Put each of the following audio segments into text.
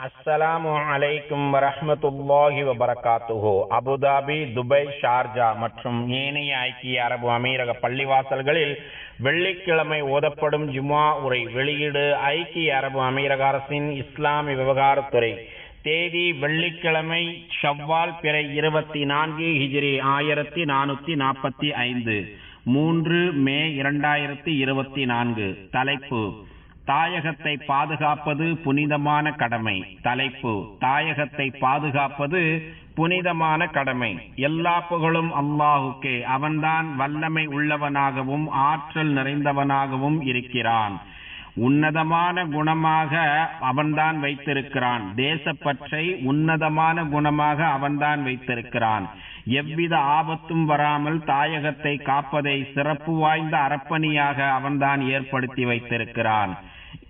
அஸ்ஸலாமு அலைக்கும் வரஹ்மத்துல்லாஹி வபரகாத்துஹோ. அபுதாபி துபை ஷார்ஜா மற்றும் ஏனைய ஐக்கிய அரபு அமீரக பள்ளிவாசல்களில் வெள்ளிக்கிழமை ஓதப்படும் ஜுமா உரை வெளியீடு ஐக்கிய அரபு அமீரக அரசின் இஸ்லாமிய விவகாரத்துறை. தேதி வெள்ளிக்கிழமை ஷவ்வால் பிறை இருபத்தி நான்கு ஹிஜிரி ஆயிரத்தி நானூத்தி நாற்பத்தி ஐந்து. மூன்று மே இரண்டாயிரத்தி இருபத்தி நான்கு. தலைப்பு தாயகத்தை பாதுகாப்பது புனிதமான கடமை. தலைப்பு தாயகத்தை பாதுகாப்பது புனிதமான கடமை. எல்லா புகழும் அல்லாஹுக்கே. அவன்தான் வல்லமை உள்ளவனாகவும் ஆற்றல் நிறைந்தவனாகவும் இருக்கிறான். உன்னதமான குணமாக அவன்தான் வைத்திருக்கிறான். தேசப்பற்றை உன்னதமான குணமாக அவன்தான் வைத்திருக்கிறான். எவ்வித ஆபத்தும் வராமல் தாயகத்தை காப்பதை சிறப்பு வாய்ந்த அரப்பணியாக அவன்தான் ஏற்படுத்தி வைத்திருக்கிறான்.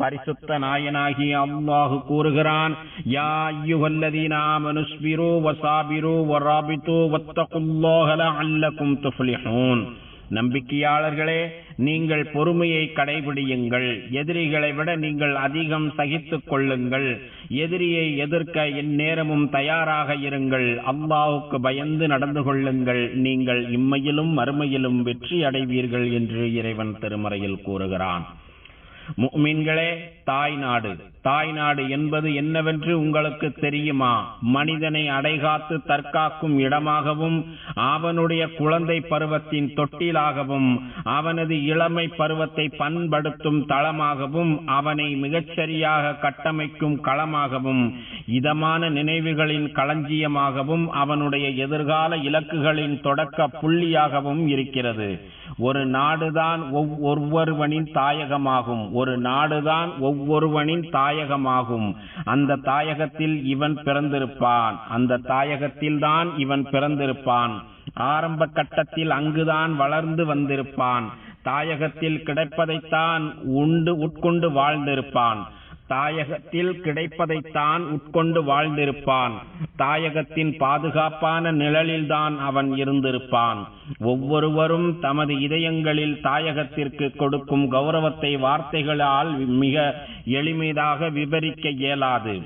பரிசுத்த நாயனாகி அல்லாஹு கூறுகிறான் யா அய்யுஹல்லதீன ஆமனுஸ்பிரு வசாபிரு வராபித்து வத்தகுல்லாஹ லஅல்லகும் துஃப்லிஹூன். நம்பிக்கையாளர்களே நீங்கள் பொறுமையை கடைபிடியுங்கள். எதிரிகளை விட நீங்கள் அதிகம் சகித்து கொள்ளுங்கள். எதிரியை எதிர்க்க எந்நேரமும் தயாராக இருங்கள். அல்லாவுக்கு பயந்து நடந்து கொள்ளுங்கள். நீங்கள் இம்மையிலும் மறுமையிலும் வெற்றி அடைவீர்கள் என்று இறைவன் திருமறையில் கூறுகிறான். முக்மின்களே தாய் நாடு. தாய் நாடு என்பது என்னவென்று உங்களுக்கு தெரியுமா? மனிதனை அடைகாத்து தற்காக்கும் இடமாகவும் அவனுடைய குழந்தை பருவத்தின் தொட்டிலாகவும் அவனது இளமை பருவத்தை பண்படுத்தும் தளமாகவும் அவனை மிகச்சரியாக கட்டமைக்கும் களமாகவும் இதமான நினைவுகளின் களஞ்சியமாகவும் அவனுடைய எதிர்கால இலக்குகளின் தொடக்க புள்ளியாகவும் இருக்கிறது. ஒரு நாடுதான் ஒவ்வொருவனின் தாயகமாகும். ஒரு நாடுதான் ஒவ்வொருவனின் தாயகமாகும். அந்த தாயகத்தில் இவன் பிறந்திருப்பான். அந்த தாயகத்தில் தான் இவன் பிறந்திருப்பான். ஆரம்ப கட்டத்தில் அங்குதான் வளர்ந்து வந்திருப்பான். தாயகத்தில் கிடைப்பதைத்தான் உண்டு உட்கொண்டு வாழ்ந்திருப்பான். தாயகத்தில் கிடைப்பதைத்தான் உட்கொண்டு வாழ்ந்திருப்பான். தாயகத்தின் பாதுகாப்பான நிழலில்தான் அவன் இருந்திருப்பான். ஒவ்வொருவரும் தமது இதயங்களில் தாயகத்திற்கு கொடுக்கும் கௌரவத்தை வார்த்தைகளால் மிக எளிமையாக விவரிக்க இயலாது.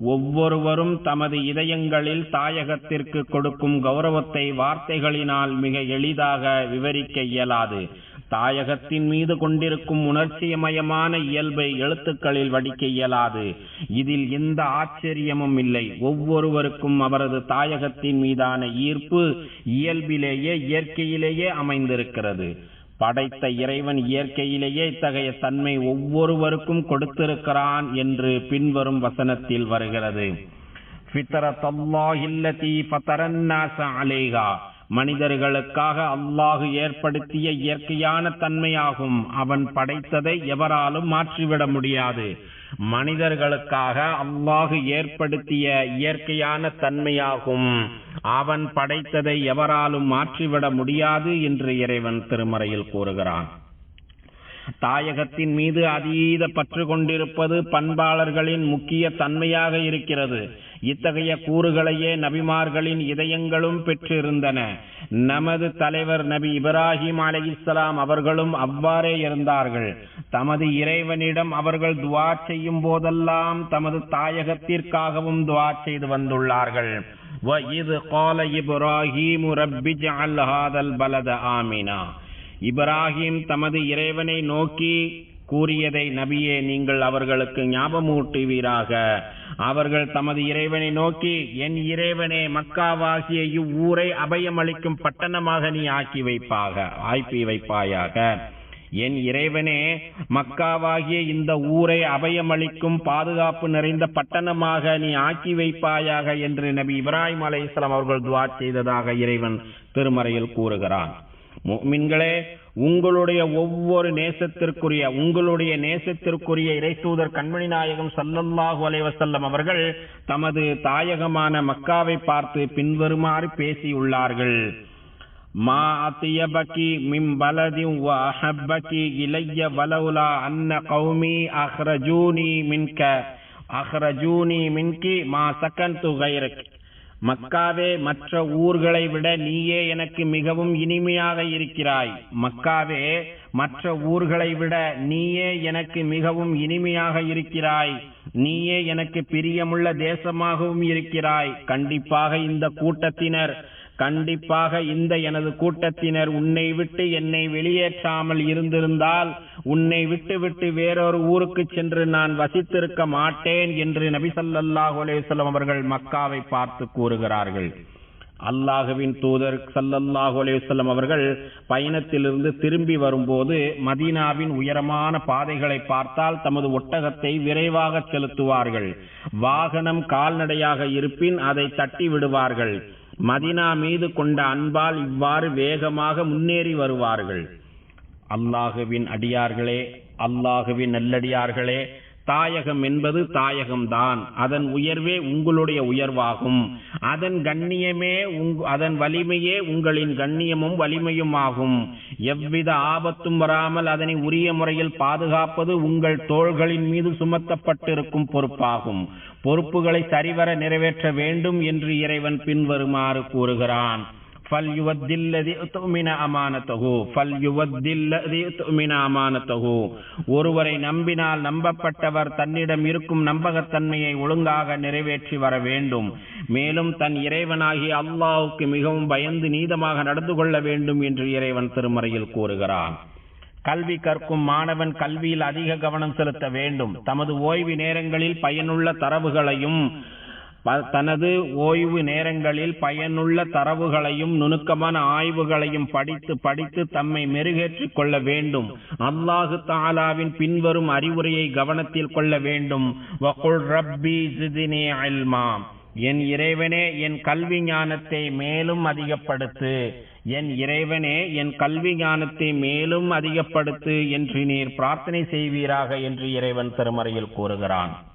ஒவ்வொருவரும் தமது இதயங்களில் தாயகத்திற்கு கொடுக்கும் கௌரவத்தை வார்த்தைகளினால் மிக எளிதாக விவரிக்க இயலாது. தாயகத்தின் மீது கொண்டிருக்கும் உணர்ச்சியமயமான இயல்பை எழுத்துக்களில் வடிக்க இயலாது. இதில் எந்த ஆச்சரியமும் இல்லை. ஒவ்வொருவருக்கும் அவரது தாயகத்தின் மீதான ஈர்ப்பு இயல்பிலேயே இயற்கையிலேயே அமைந்திருக்கிறது. படைத்த இறைவன் இயற்கையிலேயே இத்தகைய தன்மை ஒவ்வொருவருக்கும் கொடுத்திருக்கிறான் என்று பின்வரும் வசனத்தில் வருகிறது. மனிதர்களுக்காக அல்லாஹு ஏற்படுத்திய இயற்கையான தன்மையாகும். அவன் படைத்ததை எவராலும் மாற்றிவிட முடியாது. மனிதர்களுக்காக அல்லாஹு ஏற்படுத்திய இயற்கையான தன்மையாகும். அவன் படைத்ததை எவராலும் மாற்றிவிட முடியாது என்று இறைவன் திருமறையில் கூறுகிறான். தாயகத்தின் மீது அதீத பற்று கொண்டிருப்பது பண்பாளர்களின் முக்கிய தன்மையாக இருக்கிறது. இத்தகைய கூறுகளையே நபிமார்களின் இதயங்களும் பெற்றிருந்தன நமது தலைவர் நபி இப்ராஹிம் அலி இஸ்லாம் அவர்களும் அவ்வாறே இருந்தார்கள் தமது இறைவனிடம் அவர்கள் துவா செய்யும் போதெல்லாம் தமது தாயகத்திற்காகவும் துவா செய்து வந்துள்ளார்கள் وَإِذْ قَالَ إِبْرَاهِيمُ رَبِّ اجْعَلْ هَذَا الْبَلَدَ آمِنًا இப்ராஹிம் தமது இறைவனை நோக்கி கூறியதை நபியே நீங்கள் அவர்களுக்கு ஞாபகமூட்டுவீராக. அவர்கள் தமது இறைவனை நோக்கி என் இறைவனே மக்காவாகிய இவ்வூரை அபயமளிக்கும் பட்டணமாக நீ ஆக்கி வைப்பாக ஆய்ப்பி வைப்பாயாக. என் இறைவனே மக்காவாகிய இந்த ஊரை அபயமளிக்கும் பாதுகாப்பு நிறைந்த பட்டணமாக நீ ஆக்கி வைப்பாயாக என்று நபி இப்ராஹிம் அலைஹிஸ்ஸலாம் அவர்கள் துவா செய்ததாக இறைவன் திருமறையில் கூறுகிறான். முஃமின்களே உங்களுடைய ஒவ்வொரு நேசத்திற்குரிய உங்களுடைய நேசத்திற்குரிய இறைத்தூதர் கண்மணி நாயகம் சல்லல்லாஹு அலைவசல்லம் அவர்கள் தமது தாயகமான மக்காவை பார்த்து பின்வருமாறு பேசியுள்ளார்கள். மா அத்தியபகி மின் பலதின் வ அஹப்பகி இலைய வலவுலா அன்ன கௌமி அஹ்ரஜூனி மின்க அஹ்ரஜூனி மின்கி மா சக்கன்து கைரக். மக்காவே மற்ற ஊர்களை விட நீயே எனக்கு மிகவும் இனிமையாக இருக்கிறாய். மக்காவே மற்ற ஊர்களை விட நீயே எனக்கு மிகவும் இனிமையாக இருக்கிறாய். நீயே எனக்கு பிரியமுள்ள தேசமாகவும் இருக்கிறாய். கண்டிப்பாக இந்த கூட்டத்தினர் கண்டிப்பாக இந்த எனது கூட்டத்தினர் உன்னை விட்டு என்னை வெளியேற்றாமல் இருந்திருந்தால் உன்னை விட்டுவிட்டு வேறொரு ஊருக்கு சென்று நான் வசித்திருக்க மாட்டேன் என்று நபிசல்லாஹ் அலேசல்லம் அவர்கள் மக்காவை பார்த்து கூறுகிறார்கள். அல்லாஹுவின் தூதர் சல்லல்லாஹு அலேசல்லம் அவர்கள் பயணத்திலிருந்து திரும்பி வரும்போது மதீனாவின் உயரமான பாதைகளை பார்த்தால் தமது ஒட்டகத்தை விரைவாக செலுத்துவார்கள். வாகனம் கால்நடையாக இருப்பின் அதை தட்டி விடுவார்கள். மதினா மீது கொண்ட அன்பால் இவ்வாறு வேகமாக முன்னேறி வருவார்கள். அல்லாஹுவின் அடியார்களே அல்லாஹுவின் நல்லடியார்களே தாயகம் என்பது தாயகம்தான். அதன் உயர்வே உங்களுடைய உயர்வாகும். அதன் கண்ணியமே உங் அதன் வலிமையே உங்களின் கண்ணியமும் வலிமையும் ஆகும் எவ்வித ஆபத்தும் வராமல் அதனை உரிய முறையில் பாதுகாப்பது உங்கள் தோள்களின் மீது சுமத்தப்பட்டிருக்கும் பொறுப்பாகும். பொறுப்புகளை சரிவர நிறைவேற்ற வேண்டும் என்று இறைவன் பின்வருமாறு கூறுகிறான். فَلْيُؤَدِّ الَّذِي اؤْتُمِنَ أَمَانَتَهُ فَلْيُؤَدِّ الَّذِي اؤْتُمِنَ أَمَانَتَهُ ஒருவரை நம்பினால் நம்பப்பட்டவர் தன்னிடம் இருக்கும் நம்பகத்தன்மையை ஒழுங்காக நிறைவேற்றி வர வேண்டும் மேலும் தன் இறைவனாகி அல்லாஹ்வுக்கு மிகவும் பயந்து நீதமாக நடந்து கொள்ள வேண்டும் என்று இறைவன் திருமறையில் கூறுகிறான் கல்வி கற்கும் மாணவன் கல்வியில் அதிக கவனம் செலுத்த வேண்டும் தமது ஓய்வு நேரங்களில் பயனுள்ள தரவுகளையும் ப- தனது ஓய்வு நேரங்களில் பயனுள்ள தரவுகளையும் நுணுக்கமான ஆய்வுகளையும் படித்து படித்து தம்மை மெருகேற்றிக் கொள்ள வேண்டும். அல்லாஹு தாலாவின் பின்வரும் அறிவுரையை கவனத்தில் கொள்ள வேண்டும். வகுல் ரப்பி என் இறைவனே என் கல்வி ஞானத்தை மேலும் அதிகப்படுத்து. என் இறைவனே என் கல்வி ஞானத்தை மேலும் அதிகப்படுத்து என்று நீர் பிரார்த்தனை செய்வீராக என்று இறைவன் திருமறையில் கூறுகிறான்.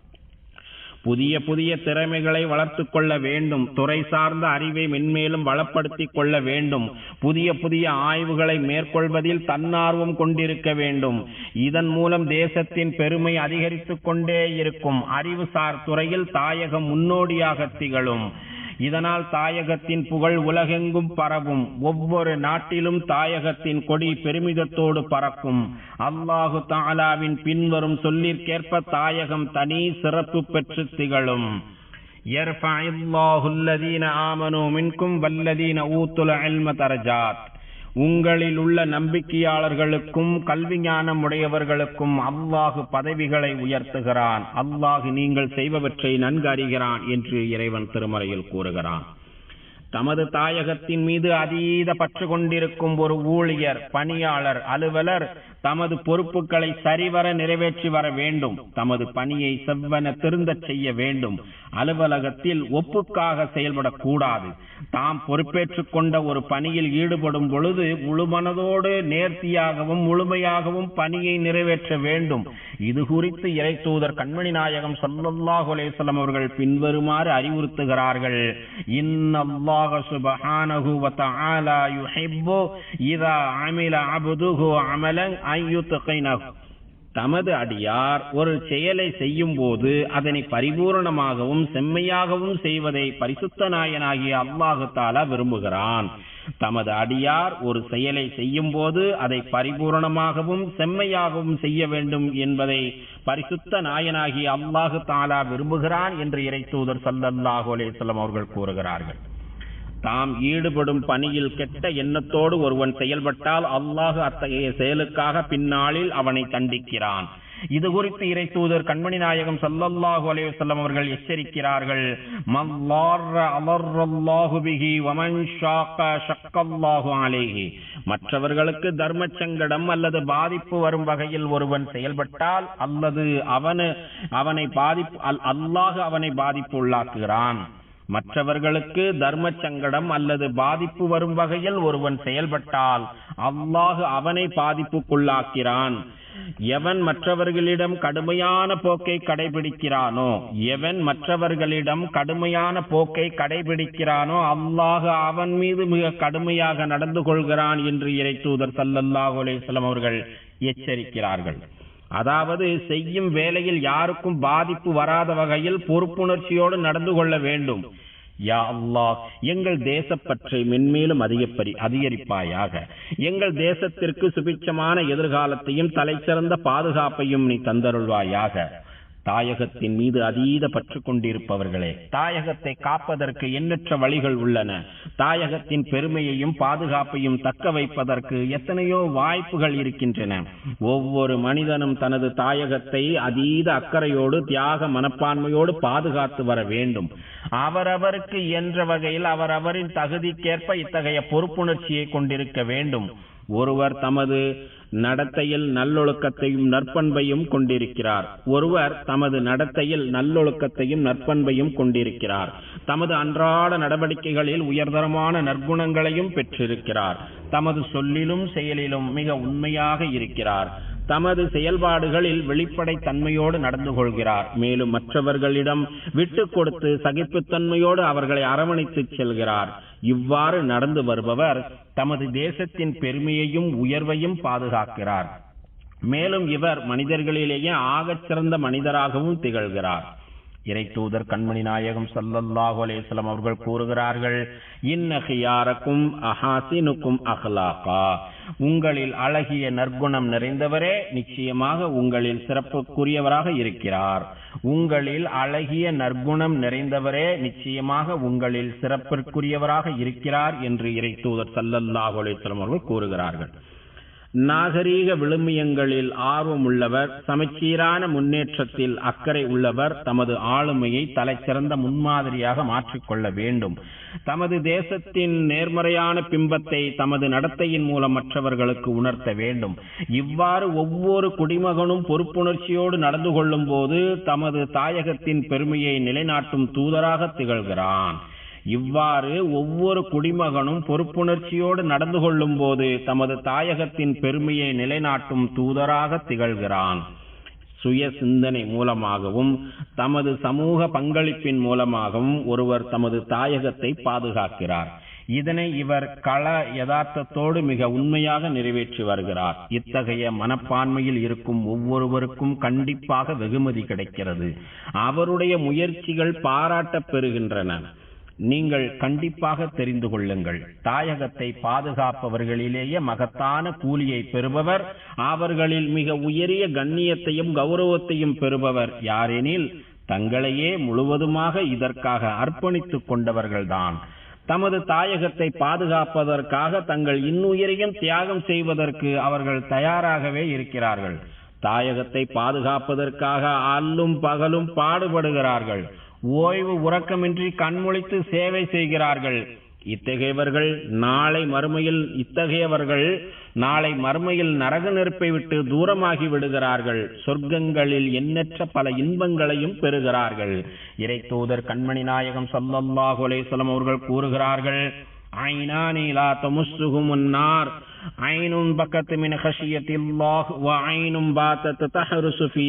புதிய புதிய திறமைகளை வளர்த்து கொள்ள வேண்டும். துறை சார்ந்த அறிவை மென்மேலும் வளப்படுத்தி கொள்ள வேண்டும். புதிய புதிய ஆய்வுகளை மேற்கொள்வதில் தன்னார்வம் கொண்டிருக்க வேண்டும். இதன் மூலம் தேசத்தின் பெருமை அதிகரித்துக் கொண்டே இருக்கும். அறிவுசார் துறையில் தாயகம் முன்னோடியாக திகழும். இதனால் தாயகத்தின் புகழ் உலகெங்கும் பரவும் ஒவ்வொரு நாட்டிலும் தாயகத்தின் கொடி பெருமிதத்தோடு பறக்கும் அல்லாஹு தாலாவின் பின்வரும் சொல்லிற்கேற்ப தாயகம் தனி சிறப்பு பெற்று திகழும் يرفع الله الذين آمنوا منكم والذين أوتوا العلم درجات உங்களில் உள்ள நம்பிக்கையாளர்களுக்கும் கல்வி ஞானம் உடையவர்களுக்கும் அல்லாஹு பதவிகளை உயர்த்துகிறான். அல்லாஹு நீங்கள் செய்பவற்றை நன்கு அறிகிறான் என்று இறைவன் திருமறையில் கூறுகிறான். தமது தாயகத்தின் மீது அதீத பற்று கொண்டிருக்கும் ஒரு ஊழியர் பணியாளர் அலுவலர் தமது பொறுப்புகளை சரிவர நிறைவேற்றி வர வேண்டும். தமது பணியை செவ்வன திருந்தச் செய்ய வேண்டும். அலுவலகத்தில் ஒப்புக்காக செயல்படக்கூடாது. தாம் பொறுப்பேற்றுக் கொண்ட ஒரு பணியில் ஈடுபடும் பொழுது முழுமனதோடு நேர்த்தியாகவும் முழுமையாகவும் பணியை நிறைவேற்ற வேண்டும். இது குறித்து இறை தூதர் கண்மணி நாயகம் சல்லாஹ் அலேஸ்லம் அவர்கள் பின்வருமாறு அறிவுறுத்துகிறார்கள். இன்னல்லாஹ சுபஹானஹு வ தஆலா யுஹிப்பு இதா அமில அபதுஹு அமலன் தமது அடியார் ஒரு செயலை செய்யும் போது அதனை பரிபூரணமாகவும் செம்மையாகவும் செய்வதை பரிசுத்த நாயனாகிய அல்லாஹு தாலா விரும்புகிறான். தமது அடியார் ஒரு செயலை செய்யும் போது அதை பரிபூரணமாகவும் செம்மையாகவும் செய்ய வேண்டும் என்பதை பரிசுத்த நாயனாகிய அல்லாஹு தாலா விரும்புகிறான் என்று இறை தூதர் சல்லல்லாஹு அலேஸ்லம் அவர்கள் கூறுகிறார்கள். தாம் ஈடுபடும் பணியில் கெட்ட எண்ணத்தோடு ஒருவன் செயல்பட்டால் அல்லாஹ் அத்தகைய செயலுக்காக பின்னாளில் அவனை தண்டிக்கிறான். இது குறித்து இறை தூதர் கண்மணி நாயகம் ஸல்லல்லாஹு அலைஹி அவர்கள் எச்சரிக்கிறார்கள். வமன் மற்றவர்களுக்கு தர்ம சங்கடம் அல்லது பாதிப்பு வரும் வகையில் ஒருவன் செயல்பட்டால் அல்லது அவனு அவனை பாதிப்பு அல்- அல்லாஹ் அவனை பாதிப்பு உள்ளாக்குகிறான். மற்றவர்களுக்கு தர்ம சங்கடம் அல்லது பாதிப்பு வரும் வகையில் ஒருவன் செயல்பட்டால் அல்லாஹ் அவனை பாதிப்புக்குள்ளாக்கிறான். எவன் மற்றவர்களிடம் கடுமையான போக்கை கடைபிடிக்கிறானோ எவன் மற்றவர்களிடம் கடுமையான போக்கை கடைபிடிக்கிறானோ அல்லாஹ் அவன் மீது மிக கடுமையாக நடந்து கொள்கிறான் என்று இறை தூதர் சல்லல்லாஹு அலைஹி அவர்கள் எச்சரிக்கிறார்கள். அதாவது செய்யும் வேலையில் யாருக்கும் பாதிப்பு வராத வகையில் பொறுப்புணர்ச்சியோடு நடந்து கொள்ள வேண்டும். யா அல்லாஹ் எங்கள் தேசப்பற்றை மென்மேலும் அதிகப்பரி அதிகரிப்பாயாக. எங்கள் தேசத்திற்கு சுபிட்சமான எதிர்காலத்தையும் தலைசிறந்த பாதுகாப்பையும் நீ தந்தருள்வாயாக. தாயகத்தின் மீது அதீத பற்று கொண்டிருப்பவர்களே தாயகத்தை காப்பதற்கு எண்ணற்ற வழிகள் உள்ளன. தாயகத்தின் பெருமையையும் பாதுகாப்பையும் தக்க வைப்பதற்கு எத்தனையோ வாய்ப்புகள் இருக்கின்றன. ஒவ்வொரு மனிதனும் தனது தாயகத்தை அதீத அக்கறையோடு தியாக மனப்பான்மையோடு பாதுகாத்து வர வேண்டும். அவரவருக்கு இயன்ற வகையில் அவரவரின் தகுதிக்கேற்ப இத்தகைய பொறுப்புணர்ச்சியை கொண்டிருக்க வேண்டும். ஒருவர் தமது நடத்தையில் நல்லொழுக்கத்தையும் நற்பண்பையும் கொண்டிருக்கிறார். ஒருவர் தமது நடத்தையில் நல்லொழுக்கத்தையும் நற்பண்பையும் கொண்டிருக்கிறார். தமது அன்றாட நடவடிக்கைகளில் உயர்தரமான நற்குணங்களையும் பெற்றிருக்கிறார். தமது சொல்லிலும் செயலிலும் மிக உண்மையாக இருக்கிறார். தமது செயல்பாடுகளில் வெளிப்படை தன்மையோடு நடந்து கொள்கிறார். மேலும் மற்றவர்களிடம் விட்டு கொடுத்து சகிப்புத்தன்மையோடு அவர்களை அரவணைத்து செல்கிறார். இவ்வாறு நடந்து வருபவர் தமது தேசத்தின் பெருமையையும் உயர்வையும் பாதுகாக்கிறார். மேலும் இவர் மனிதர்களிலேயே ஆகச் சிறந்த மனிதராகவும் திகழ்கிறார். இறை தூதர் கண்மணி நாயகம் ஸல்லல்லாஹு அலைஹி அவர்கள் கூறுகிறார்கள் இன்னகியாரக்கும் அஹாசினுக்கும் அஹ்லாகா. உங்களில் அழகிய நற்குணம் நிறைந்தவரே நிச்சயமாக உங்களில் சிறப்புக்குரியவராக இருக்கிறார். உங்களில் அழகிய நற்குணம் நிறைந்தவரே நிச்சயமாக உங்களில் சிறப்பிற்குரியவராக இருக்கிறார் என்று இறை தூதர் ஸல்லல்லாஹு அவர்கள் கூறுகிறார்கள். நாகரீக விழுமியங்களில் ஆர்வம் உள்ளவர் சமச்சீரான முன்னேற்றத்தில் அக்கறை உள்ளவர் தமது ஆளுமையை தலைச்சிறந்த முன்மாதிரியாக மாற்றிக்கொள்ள வேண்டும். தமது தேசத்தின் நேர்மறையான பிம்பத்தை தமது நடத்தையின் மூலம் மற்றவர்களுக்கு உணர்த்த வேண்டும். இவ்வாறு ஒவ்வொரு குடிமகனும் பொறுப்புணர்ச்சியோடு நடந்து கொள்ளும் போது தமது தாயகத்தின் பெருமையை நிலைநாட்டும் தூதராக திகழ்கிறான். இவ்வாறு ஒவ்வொரு குடிமகனும் பொறுப்புணர்ச்சியோடு நடந்து கொள்ளும் போது தமது தாயகத்தின் பெருமையை நிலைநாட்டும் தூதராக திகழ்கிறான். சுய சிந்தனை மூலமாகவும் தமது சமூக பங்களிப்பின் மூலமாகவும் ஒருவர் தமது தாயகத்தை பாதுகாக்கிறார். இதனை இவர் கள யதார்த்தத்தோடு மிக உண்மையாக நிறைவேற்றி வருகிறார். இத்தகைய மனப்பான்மையில் இருக்கும் ஒவ்வொருவருக்கும் கண்டிப்பாக வெகுமதி கிடைக்கிறது. அவருடைய முயற்சிகள் பாராட்டப் பெறுகின்றன. நீங்கள் கண்டிப்பாக தெரிந்து கொள்ளுங்கள். தாயகத்தை பாதுகாப்பவர்களிலேயே மகத்தான கூலியை பெறுபவர் அவர்களில் மிக உயரிய கண்ணியத்தையும் கௌரவத்தையும் பெறுபவர் யாரெனில் தங்களையே முழுவதுமாக இதற்காக அர்ப்பணித்துக் கொண்டவர்கள்தான். தமது தாயகத்தை பாதுகாப்பதற்காக தங்கள் இன்னுயிரையும் தியாகம் செய்வதற்கு அவர்கள் தயாராகவே இருக்கிறார்கள். தாயகத்தை பாதுகாப்பதற்காக அல்லும் பகலும் பாடுபடுகிறார்கள். ஓய்வு உறக்கமின்றி கண்முழித்து சேவை செய்கிறார்கள். இத்தகையவர்கள் நாளை மறுமையில் இத்தகையவர்கள் நாளை மறுமையில் நரக நெருப்பை விட்டு தூரமாகி விடுகிறார்கள். சொர்க்கங்களில் எண்ணற்ற பல இன்பங்களையும் பெறுகிறார்கள். இறை தூதர் கண்மணி நாயகம் சல்லல்லாஹு அலேசலம் அவர்கள் கூறுகிறார்கள் ஐநா நீலா தமுஸ்துகுமுன்னார் ஐனும் பக்கத்து மின் ஹஷியத்தில்லாஹ் வ ஐனும் பாத்தத்து தஹருசு ஃபீ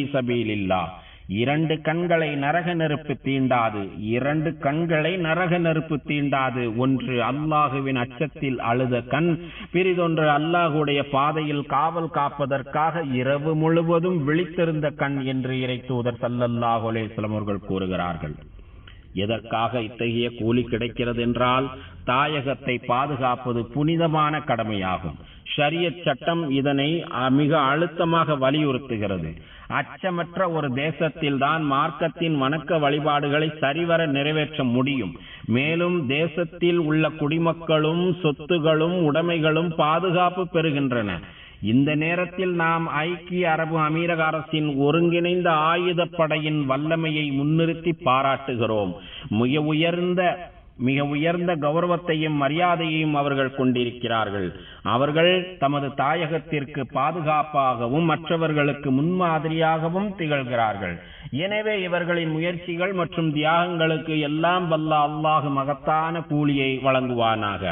இரண்டு கண்களை நரக நெருப்பு தீண்டாது இரண்டு கண்களை நரக நெருப்பு தீண்டாது. ஒன்று அல்லாஹுவின் அச்சத்தில் அழுத கண் பிரிதொன்று அல்லாஹுடைய பாதையில் காவல் காப்பதற்காக இரவு முழுவதும் விழித்திருந்த கண் என்று இறை தூதர் சல்லல்லாஹு சிலமர்கள் அவர்கள் கூறுகிறார்கள். எதற்காக இத்தகைய கூலி கிடைக்கிறது என்றால் தாயகத்தை பாதுகாப்பது புனிதமான கடமையாகும். ஷரியத் சட்டம் இதனை மிக அழுத்தமாக வலியுறுத்துகிறது. அச்சமற்ற ஒரு தேசத்தில் தான் மார்க்கத்தின் வணக்க வழிபாடுகளை சரிவர நிறைவேற்ற முடியும். மேலும் தேசத்தில் உள்ள குடிமக்களும் சொத்துகளும் உடைமைகளும் பாதுகாப்பு பெறுகின்றன. இந்த நேரத்தில் நாம் ஐக்கிய அரபு அமீரக அரசின் ஒருங்கிணைந்த ஆயுதப்படையின் வல்லமையை முன்னிறுத்தி பாராட்டுகிறோம். மிக உயர்ந்த மிக உயர்ந்த கௌரவத்தையும் மரியாதையையும் அவர்கள் கொண்டிருக்கிறார்கள். அவர்கள் தமது தாயகத்திற்கு பாதுகாப்பாகவும் மற்றவர்களுக்கு முன்மாதிரியாகவும் திகழ்கிறார்கள். எனவே இவர்களின் முயற்சிகள் மற்றும் தியாகங்களுக்கு எல்லாம் வல்ல அல்லாஹ் மகத்தான கூலியை வழங்குவானாக.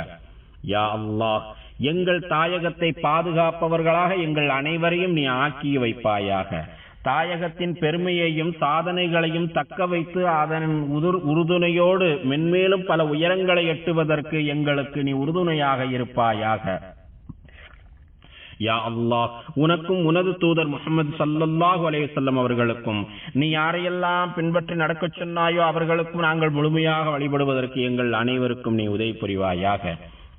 யா அல்லாஹ் எங்கள் தாயகத்தை பாதுகாப்பவர்களாக எங்கள் அனைவரையும் நீ ஆக்கி வைப்பாயாக. தாயகத்தின் பெருமையையும் சாதனைகளையும் தக்க வைத்து அதன் உதுர் உறுதுணையோடு மென்மேலும் பல உயரங்களை எட்டுவதற்கு எங்களுக்கு நீ உறுதுணையாக இருப்பாயாக. யா அல்லாஹ் உனக்கும் உனது தூதர் முகமது சல்லல்லாஹு அலையுசல்லம் அவர்களுக்கும் நீ யாரையெல்லாம் பின்பற்றி நடக்கச் சொன்னாயோ அவர்களுக்கும் நாங்கள் முழுமையாக வழிபடுவதற்கு எங்கள் அனைவருக்கும் நீ உதவி புரிவாயாக.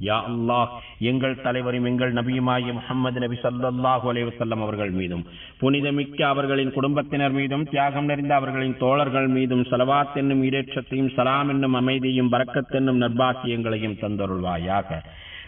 யா அல்லாஹ் எங்கள் தலைவரும் எங்கள் நபியுமாகிய முகமது நபி சல்லாஹு அலைவசல்லம் அவர்கள் மீதும் புனிதமிக்க அவர்களின் குடும்பத்தினர் மீதும் தியாகம் நிறைந்த அவர்களின் தோழர்கள் மீதும் சலவாத் என்னும் ஈடேற்றத்தையும் சலாம் என்னும் அமைதியும் பரக்கத் என்னும் நற்பாக்கியங்களையும் தந்தருள்வாயாக.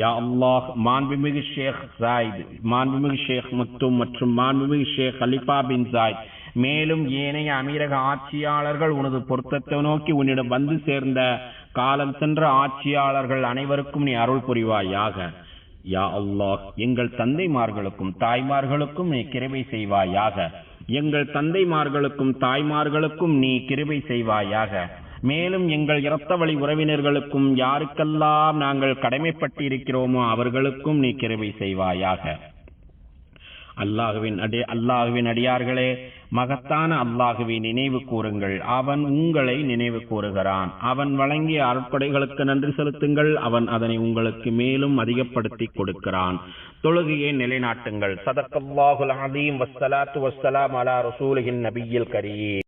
யா அல்லாஹ் மாண்புமிகு ஷேக் ஜாயித் மாண்புமிகு ஷேக் முத்தும் மற்றும் மாண்புமிகு ஷேக் அலிபா பின் ஜாயித். மேலும் ஏனைய அமீரக ஆட்சியாளர்கள் உனது பொருத்தத்தை நோக்கி உன்னிடம் வந்து சேர்ந்த காலம் சென்ற ஆட்சியாளர்கள் அனைவருக்கும் நீ அருள் புரிவாயாக. யா அல்லாஹ் எங்கள் தந்தைமார்களுக்கும் தாய்மார்களுக்கும் நீ கிருபை செய்வாயாக. எங்கள் தந்தைமார்களுக்கும் தாய்மார்களுக்கும் நீ கிருபை செய்வாயாக. மேலும் எங்கள் இரத்த வழி உறவினர்களுக்கும் யாருக்கெல்லாம் நாங்கள் கடமைப்பட்டு இருக்கிறோமோ அவர்களுக்கும் நீ கிருவை செய்வாயாக. அல்லாஹுவின் அடி அல்லாஹுவின் அடியார்களே மகத்தான அல்லாஹுவை நினைவு கூறுங்கள். அவன் உங்களை நினைவு கூறுகிறான். அவன் வழங்கிய அருட்கொடைகளுக்கு நன்றி செலுத்துங்கள். அவன் அதனை உங்களுக்கு மேலும் அதிகப்படுத்தி கொடுக்கிறான். தொழுகையை நிலைநாட்டுங்கள். சதக்கல்லாஹுல் அலீம். வஸ்ஸலாத்து வஸ்ஸலாம் அலா ரசூலின் நபியில் கரீம்.